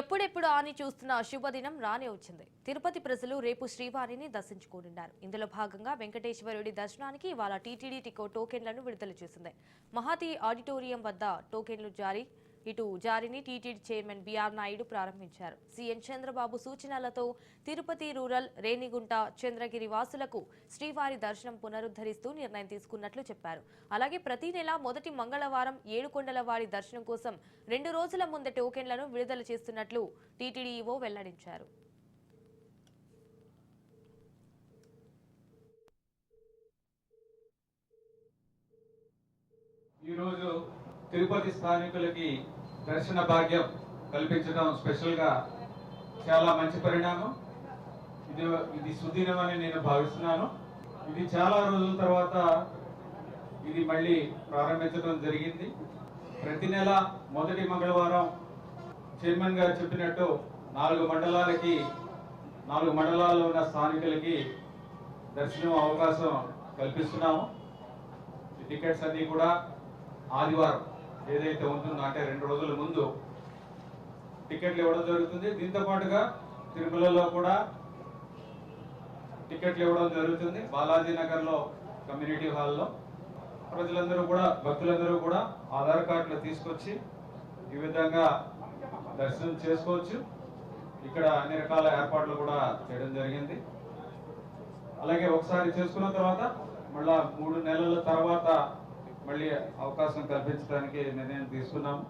ఎప్పుడెప్పుడు అని చూస్తున్న శుభదినం రానే వచ్చింది. తిరుపతి ప్రజలు రేపు శ్రీవారిని దర్శించుకోనున్నారు. ఇందులో భాగంగా వెంకటేశ్వరుడి దర్శనానికి ఇవాళ టీటీడీ టికో టోకెన్లను విడుదల చేసింది. మహాతి ఆడిటోరియం వద్ద టోకెన్లు జారీ. ఇటు జారీని టీటీడీ చైర్మన్ బీఆర్ నాయుడు ప్రారంభించారు. సీఎం చంద్రబాబు సూచనలతో తిరుపతి రూరల్ రేణిగుంట చంద్రగిరి వాసులకు శ్రీవారి దర్శనం పునరుద్ధరిస్తూ నిర్ణయం తీసుకున్నట్లు చెప్పారు. అలాగే ప్రతి నెల మొదటి మంగళవారం ఏడుకొండల వారి దర్శనం కోసం రెండు రోజుల ముందే టోకెన్లను విడుదల చేస్తున్నట్లు టీటీడీఈఓ వెల్లడించారు. ఈరోజు తిరుపతి స్థానికులకి దర్శన భాగ్యం కల్పించడం స్పెషల్గా చాలా మంచి పరిణామం. ఇది ఇది సుదినం అని నేను భావిస్తున్నాను. ఇది చాలా రోజుల తర్వాత ఇది మళ్ళీ ప్రారంభించడం జరిగింది. ప్రతి నెల మొదటి మంగళవారం చైర్మన్ గారు చెప్పినట్టు నాలుగు మండలాలకి నాలుగు మండలాల్లో ఉన్న స్థానికులకి దర్శనం అవకాశం కల్పిస్తున్నాము. ఈ టికెట్స్ అన్నీ కూడా ఆదివారం. ఏదైతే ఉంటుందో అంటే రెండు రోజుల ముందు టికెట్లు ఇవ్వడం జరుగుతుంది. దీంతో పాటుగా తిరుమలలో కూడా టికెట్లు ఇవ్వడం జరుగుతుంది. బాలాజీ నగర్లో కమ్యూనిటీ హాల్లో. ప్రజలందరూ కూడా భక్తులందరూ కూడా ఆధార్ కార్డులు తీసుకొచ్చి ఈ విధంగా దర్శనం చేసుకోవచ్చు. ఇక్కడ అన్ని రకాల ఏర్పాట్లు కూడా చేయడం జరిగింది. అలాగే ఒకసారి చేసుకున్న తర్వాత మళ్ళా మూడు నెలల తర్వాత మళ్ళీ అవకాశం కల్పించడానికి నిర్ణయం తీసుకున్నాము